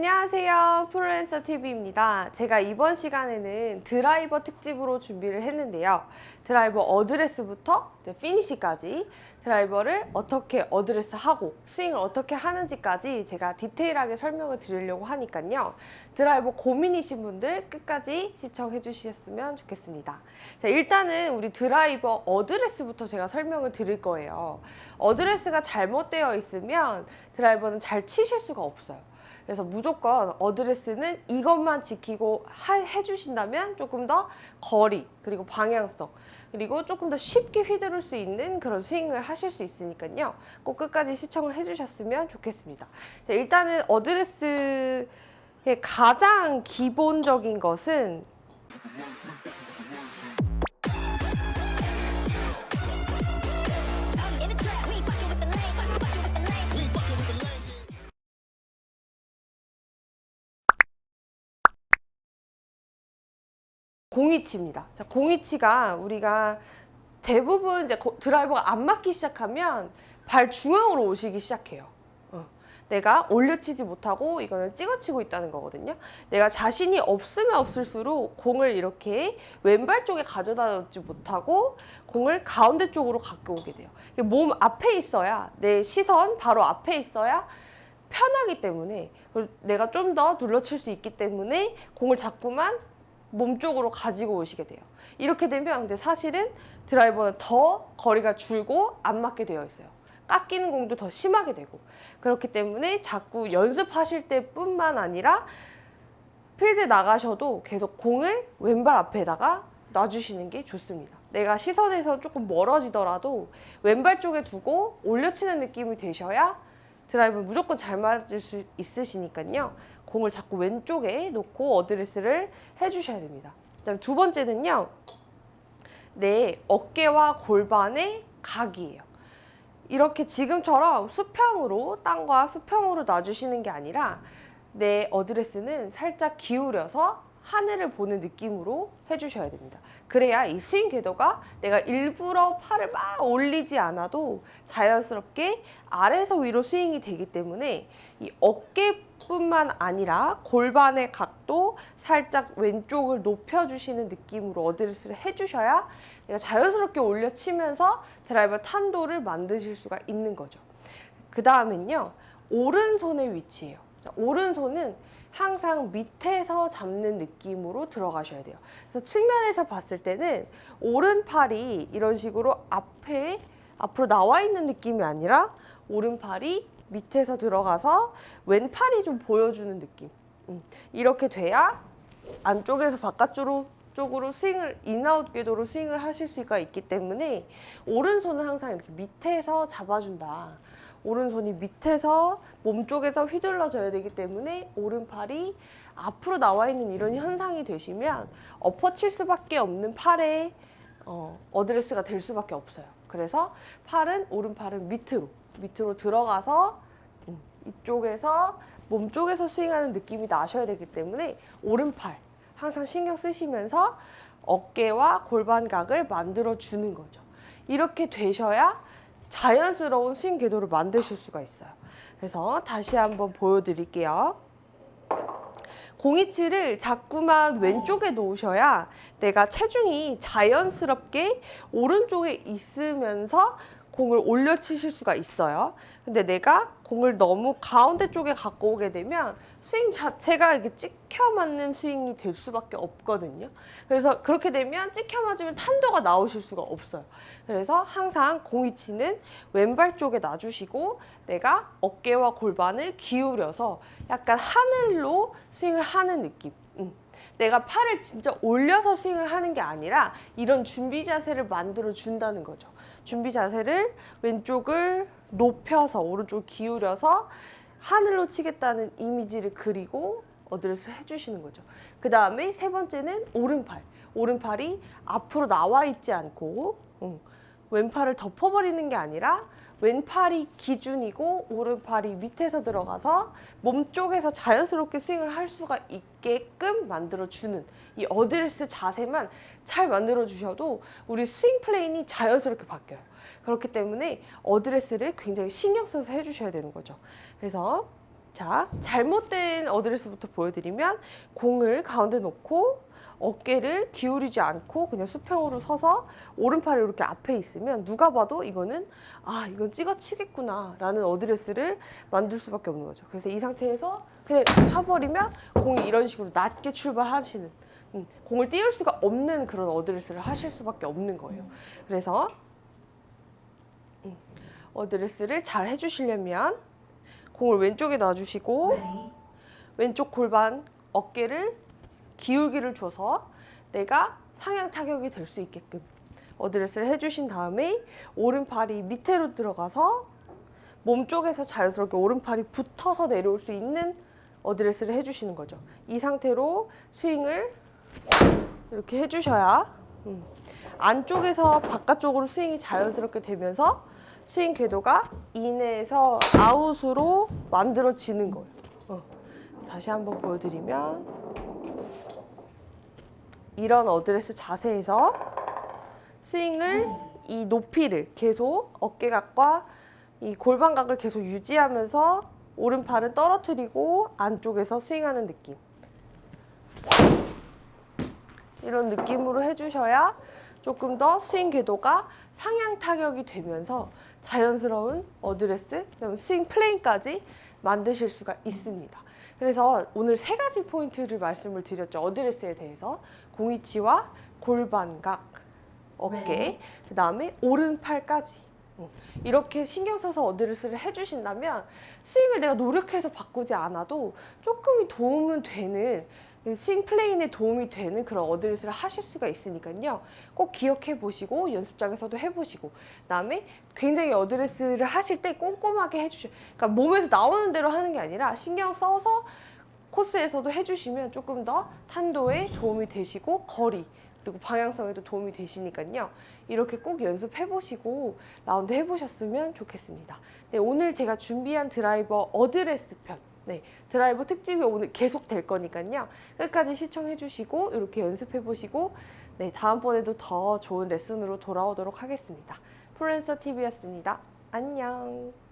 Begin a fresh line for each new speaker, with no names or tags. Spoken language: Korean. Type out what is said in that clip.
안녕하세요. 프로랜서 TV입니다. 제가 이번 시간에는 드라이버 특집으로 준비를 했는데요. 드라이버 어드레스부터 피니시까지 드라이버를 어떻게 어드레스 하고 스윙을 어떻게 하는지까지 제가 디테일하게 설명을 드리려고 하니까요. 드라이버 고민이신 분들 끝까지 시청해 주셨으면 좋겠습니다. 자, 일단은 우리 드라이버 어드레스부터 제가 설명을 드릴 거예요. 어드레스가 잘못되어 있으면 드라이버는 잘 치실 수가 없어요. 그래서 무조건 어드레스는 이것만 지키고 하- 해주신다면 조금 더 거리 그리고 방향성 그리고 조금 더 쉽게 휘두를 수 있는 그런 스윙을 하실 수 있으니까요. 꼭 끝까지 시청을 해주셨으면 좋겠습니다. 자, 일단은 어드레스의 가장 기본적인 것은 공이치입니다. 자, 공이치가 우리가 대부분 이제 거- 드라이버가 안 맞기 시작하면 발 중앙으로 오시기 시작해요. 어. 내가 올려치지 못하고 이거는 찍어치고 있다는 거거든요. 내가 자신이 없으면 없을수록 공을 이렇게 왼발 쪽에 가져다 놓지 못하고 공을 가운데 쪽으로 갖고 오게 돼요. 몸 앞에 있어야 내 시선 바로 앞에 있어야 편하기 때문에 내가 좀 더 눌러칠 수 있기 때문에 공을 자꾸만 몸 쪽으로 가지고 오시게 돼요. 이렇게 되면 근데 사실은 드라이버는 더 거리가 줄고 안 맞게 되어 있어요. 깎이는 공도 더 심하게 되고 그렇기 때문에 자꾸 연습하실 때뿐만 아니라 필드 나가셔도 계속 공을 왼발 앞에다가 놔주시는 게 좋습니다. 내가 시선에서 조금 멀어지더라도 왼발 쪽에 두고 올려치는 느낌이 되셔야 드라이브 무조건 잘 맞을 수 있으시니까요. 공을 자꾸 왼쪽에 놓고 어드레스를 해주셔야 됩니다. 그다음 두 번째는요. 내 어깨와 골반의 각이에요. 이렇게 지금처럼 수평으로 땅과 수평으로 놔주시는 게 아니라 내 어드레스는 살짝 기울여서 하늘을 보는 느낌으로 해주셔야 됩니다. 그래야 이 스윙 궤도가 내가 일부러 팔을 막 올리지 않아도 자연스럽게 아래에서 위로 스윙이 되기 때문에 이 어깨뿐만 아니라 골반의 각도 살짝 왼쪽을 높여주시는 느낌으로 어드레스를 해주셔야 내가 자연스럽게 올려치면서 드라이버 탄도를 만드실 수가 있는 거죠. 그 다음엔요, 오른손의 위치예요. 자, 오른손은 항상 밑에서 잡는 느낌으로 들어가셔야 돼요. 그래서 측면에서 봤을 때는 오른팔이 이런 식으로 앞에 앞으로 나와 있는 느낌이 아니라 오른팔이 밑에서 들어가서 왼팔이 좀 보여주는 느낌. 음, 이렇게 돼야 안쪽에서 바깥쪽으로 쪽으로 스윙을 인아웃 궤도로 스윙을 하실 수가 있기 때문에 오른손은 항상 이렇게 밑에서 잡아준다. 오른손이 밑에서 몸 쪽에서 휘둘러져야 되기 때문에 오른팔이 앞으로 나와 있는 이런 현상이 되시면 엎어 칠 수밖에 없는 팔에 어, 어드레스가 될 수밖에 없어요. 그래서 팔은 오른팔은 밑으로 밑으로 들어가서 음, 이쪽에서 몸 쪽에서 스윙하는 느낌이 나셔야 되기 때문에 오른팔 항상 신경 쓰시면서 어깨와 골반각을 만들어 주는 거죠. 이렇게 되셔야 자연스러운 스윙 궤도를 만드실 수가 있어요. 그래서 다시 한번 보여드릴게요. 공이치를 자꾸만 왼쪽에 놓으셔야 내가 체중이 자연스럽게 오른쪽에 있으면서 공을 올려 치실 수가 있어요. 근데 내가 공을 너무 가운데 쪽에 갖고 오게 되면 스윙 자체가 이렇게 찍혀 맞는 스윙이 될 수밖에 없거든요. 그래서 그렇게 되면 찍혀 맞으면 탄도가 나오실 수가 없어요. 그래서 항상 공이치는 왼발 쪽에 놔주시고 내가 어깨와 골반을 기울여서 약간 하늘로 스윙을 하는 느낌. 음. 내가 팔을 진짜 올려서 스윙을 하는 게 아니라 이런 준비 자세를 만들어 준다는 거죠. 준비 자세를 왼쪽을 높여서 오른쪽 기울여서 하늘로 치겠다는 이미지를 그리고 어드레스 해주시는 거죠. 그 다음에 세 번째는 오른팔. 오른팔이 앞으로 나와 있지 않고 음, 왼팔을 덮어버리는 게 아니라 왼팔이 기준이고 오른팔이 밑에서 들어가서 몸 쪽에서 자연스럽게 스윙을 할 수가 있게끔 만들어주는 이 어드레스 자세만 잘 만들어주셔도 우리 스윙 플레인이 자연스럽게 바뀌어요. 그렇기 때문에 어드레스를 굉장히 신경 써서 해주셔야 되는 거죠. 그래서 자, 잘못된 어드레스부터 보여드리면 공을 가운데 놓고 어깨를 기울이지 않고 그냥 수평으로 서서 오른팔이 이렇게 앞에 있으면 누가 봐도 이거는 아 이건 찍어치겠구나 라는 어드레스를 만들 수밖에 없는 거죠. 그래서 이 상태에서 그냥 쳐버리면 공이 이런 식으로 낮게 출발하시는 음, 공을 띄울 수가 없는 그런 어드레스를 하실 수밖에 없는 거예요. 그래서 음, 어드레스를 잘 해주시려면 공을 왼쪽에 놔주시고 왼쪽 골반 어깨를 기울기를 줘서 내가 상향 타격이 될 수 있게끔 어드레스를 해주신 다음에 오른팔이 밑으로 들어가서 몸 쪽에서 자연스럽게 오른팔이 붙어서 내려올 수 있는 어드레스를 해주시는 거죠. 이 상태로 스윙을 이렇게 해주셔야 음, 안쪽에서 바깥쪽으로 스윙이 자연스럽게 되면서 스윙 궤도가 인에서 아웃으로 만들어지는 거예요. 어. 다시 한번 보여드리면 이런 어드레스 자세에서 스윙을 이 높이를 계속 어깨각과 이 골반각을 계속 유지하면서 오른팔은 떨어뜨리고 안쪽에서 스윙하는 느낌. 이런 느낌으로 해주셔야 조금 더 스윙 궤도가 상향 타격이 되면서 자연스러운 어드레스, 그다음에 스윙 플레인까지 만드실 수가 있습니다. 그래서 오늘 세 가지 포인트를 말씀을 드렸죠. 어드레스에 대해서 공이치와 골반각, 어깨, 그 다음에 오른팔까지. 음, 이렇게 신경 써서 어드레스를 해주신다면 스윙을 내가 노력해서 바꾸지 않아도 조금이 도움은 되는 이 스윙 플레인에 도움이 되는 그런 어드레스를 하실 수가 있으니까요. 꼭 기억해 보시고 연습장에서도 해보시고 그다음에 굉장히 어드레스를 하실 때 꼼꼼하게 해주셔. 그러니까 몸에서 나오는 대로 하는 게 아니라 신경 써서 코스에서도 해주시면 조금 더 탄도에 도움이 되시고 거리 그리고 방향성에도 도움이 되시니까요. 이렇게 꼭 연습해 보시고 라운드 해보셨으면 좋겠습니다. 네, 오늘 제가 준비한 드라이버 어드레스 편. 네, 드라이버 특집이 오늘 계속 될 거니까요. 끝까지 시청해 주시고 이렇게 연습해 보시고 네, 다음번에도 더 좋은 레슨으로 돌아오도록 하겠습니다. 프로랜서 TV였습니다. 안녕.